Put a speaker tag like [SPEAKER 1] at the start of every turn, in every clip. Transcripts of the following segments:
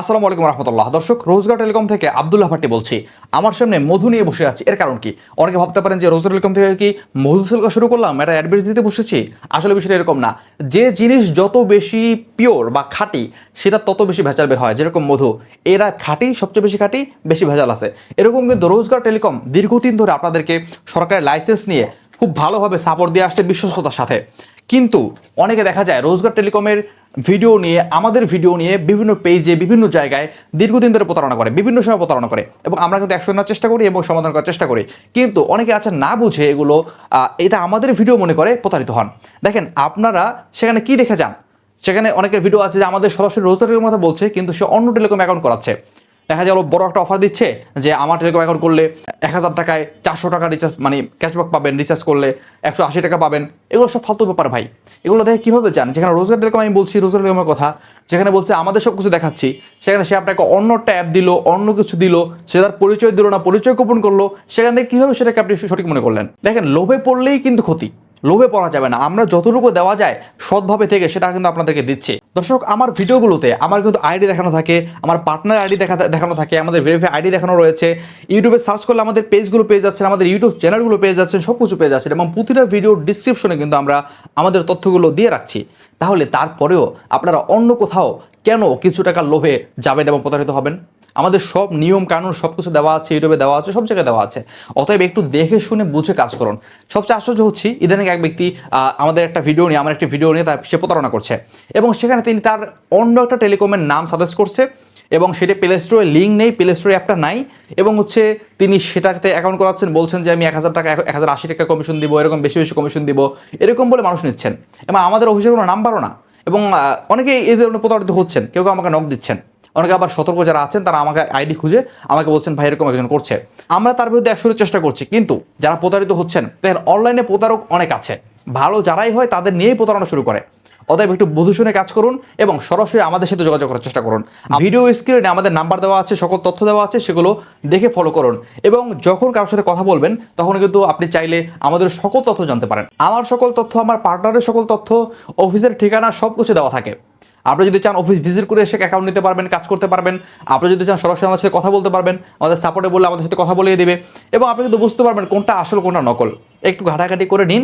[SPEAKER 1] আসসালামু আলাইকুম রহমতুল্লাহ। দর্শক, রোজগার টেলিকম থেকে আবদুল্লাহ ভাট্টি বলছি। আমার সামনে মধু নিয়ে বসে আছি। এর কারণ কি? অনেকে ভাবতে পারেন যে রোজগার টেলিকম থেকে কি মধু সেল করা শুরু করলাম? এটা অ্যাডভাইস দিতে বসেছি। আসলে বিষয়টা এরকম না। যে জিনিস যত বেশি পিওর বা খাঁটি, সেটা তত বেশি ভেজাল বের হয়। যেরকম মধু। এরা খাঁটি, সবচেয়ে বেশি খাঁটি, বেশি ভেজাল আছে। এরকম কিন্তু রোজগার টেলিকম দীর্ঘদিন ধরে আপনাদেরকে সরকারের লাইসেন্স নিয়ে খুব ভালোভাবে সাপোর্ট দিয়ে আসছে বিশ্বস্ততার সাথে। কিন্তু অনেকে দেখা যায় রোজগার টেলিকমের ভিডিও নিয়ে, আমাদের ভিডিও নিয়ে বিভিন্ন পেজে বিভিন্ন জায়গায় দীর্ঘদিন ধরে প্রতারণা করে, বিভিন্ন সময় প্রতারণা করে এবং আমরা কিন্তু একশো নেওয়ার চেষ্টা করি এবং সমাধান করার চেষ্টা করি। কিন্তু অনেকে আছে না বুঝে এগুলো এটা আমাদের ভিডিও মনে করে প্রতারিত হন। দেখেন, আপনারা সেখানে কি দেখে যান? সেখানে অনেকের ভিডিও আছে যে আমাদের সরাসরি রোজগারের কথা বলছে, কিন্তু সে অন্য টেলিকম অ্যাকাউন্ট করাচ্ছে। দেখা গেল বড় একটা অফার দিচ্ছে যে আমার টেলিকম অ্যাকাউন্ট করলে এক হাজার টাকায় চারশো টাকা রিচার্জ মানে ক্যাশব্যাক পাবেন রিচার্জ করলে একশো আশি টাকা পাবেন। এগুলো সব ফালতু ব্যাপার ভাই। এগুলো দেখে কীভাবে জান যেখানে রোজগার টেলিকম আমি বলছি রোজগার টেলিকমের কথা, যেখানে বলছে, আমাদের সব কিছু দেখাচ্ছি। সেখানে সে আপনাকে অন্য ট্যাব দিল, অন্য কিছু দিল, সে তার পরিচয় দিল না, পরিচয় গোপন করল। সেখান থেকে কীভাবে সেটাকে আপনি সঠিক মনে করলেন? দেখেন, লোভে পড়লেই কিন্তু ক্ষতি। লোভে পড়া যাবে না। আমরা যতটুকু দেওয়া যায় সৎভাবে থেকে সেটা কিন্তু আপনাদেরকে দিচ্ছি। দর্শক, আমার ভিডিওগুলোতে আমার কিন্তু আইডি দেখানো থাকে, আমার পার্টনার আইডি দেখা দেখানো থাকে, আমাদের ভেরিফাই আইডি দেখানো রয়েছে। ইউটিউবে সার্চ করলে আমাদের পেজগুলো পেয়ে যাচ্ছেন, আমাদের ইউটিউব চ্যানেলগুলো পেয়ে যাচ্ছেন সব কিছু পেয়ে যাচ্ছেন এবং প্রতিটা ভিডিও ডিসক্রিপশনে কিন্তু আমরা আমাদের তথ্যগুলো দিয়ে রাখছি। তাহলে তারপরেও আপনারা অন্য কোথাও কেন কিছু টাকার লোভে যাবেন এবং প্রতারিত হবেন? আমাদের সব নিয়ম কানুন সব কিছু দেওয়া আছে ইউটিউবে দেওয়া আছে সব জায়গায় দেওয়া আছে। অতএব একটু দেখে শুনে বুঝে কাজ করুন। সবচেয়ে আশ্চর্য হচ্ছি ইদানিং এক ব্যক্তি আমাদের একটা ভিডিও নিয়ে আমার একটি ভিডিও নিয়ে তার সে প্রতারণা করছে। এবং সেখানে তিনি তার অন্য একটা টেলিকমের নাম সাজেস্ট করছে এবং সেটা প্লে স্টোরে লিঙ্ক নেই প্লে স্টোরে অ্যাপটা নাই এবং হচ্ছে তিনি সেটাতে অ্যাকাউন্ট করাচ্ছেন বলছেন যে আমি এক হাজার টাকা এক হাজার আশি টাকা কমিশন দিব এরকম বেশি বেশি কমিশন দিব এরকম বলে মানুষ নিচ্ছেন। এবং আমাদের অফিসে কোনো নাম্বারও না। এবং আহ, অনেকেই এই ধরনের প্রতারিত হচ্ছেন কেউ কেউ আমাকে নক দিচ্ছেন। অনেকে আবার সতর্ক যারা আছেন তারা আমাকে আইডি খুঁজে আমাকে বলছেন ভাই এরকম একজন করছে। আমরা তার বিরুদ্ধে একশো চেষ্টা করছি কিন্তু যারা প্রতারিত হচ্ছেন দেখেন অনলাইনে প্রতারক অনেক আছে। ভালো যারাই হয় তাদের নিয়েই প্রতারণা শুরু করে। অতএব একটু বুঝে শুনে কাজ করুন এবং সরাসরি আমাদের সাথে যোগাযোগ করার চেষ্টা করুন। ভিডিও স্ক্রিনে আমাদের নাম্বার দেওয়া আছে সকল তথ্য দেওয়া আছে সেগুলো দেখে ফলো করুন। এবং যখন কারোর সাথে কথা বলবেন তখন কিন্তু আপনি চাইলে আমাদের সকল তথ্য জানতে পারেন। আমার সকল তথ্য আমার পার্টনারের সকল তথ্য অফিসের ঠিকানা সব কিছু দেওয়া থাকে। আপনি যদি চান অফিস ভিজিট করে এসে অ্যাকাউন্ট নিতে পারবেন, কাজ করতে পারবেন, আপনি যদি চান সরাসরি আমাদের সাথে কথা বলতে পারবেন, আমাদের সাপোর্টে বললে আমাদের সাথে কথা বলিয়ে দেবে এবং আপনি কিন্তু বুঝতে পারবেন কোনটা আসল, কোনটা নকল। একটু ঘাটাঘাটি করে নিন,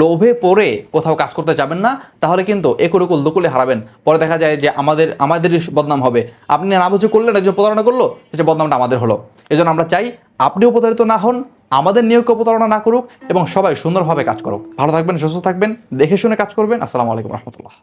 [SPEAKER 1] লোভে পড়ে কোথাও কাজ করতে যাবেন না, তাহলে কিন্তু একুর একুল দুকুলে হারাবেন। পরে দেখা যায় যে আমাদের আমাদেরই বদনাম হবে। আপনি না বুঝে করলেন, একজন প্রতারণা করল, সে বদনামটা আমাদের হলো। এজন্য আমরা চাই আপনিও প্রতারিত না হন, আমাদের নিয়োগকে প্রতারণা না করুক এবং সবাই সুন্দরভাবে কাজ করুক। ভালো থাকবেন, সুস্থ থাকবেন, দেখে শুনে কাজ করবেন। আসসালামু আলাইকুম রহমতুল্লাহ।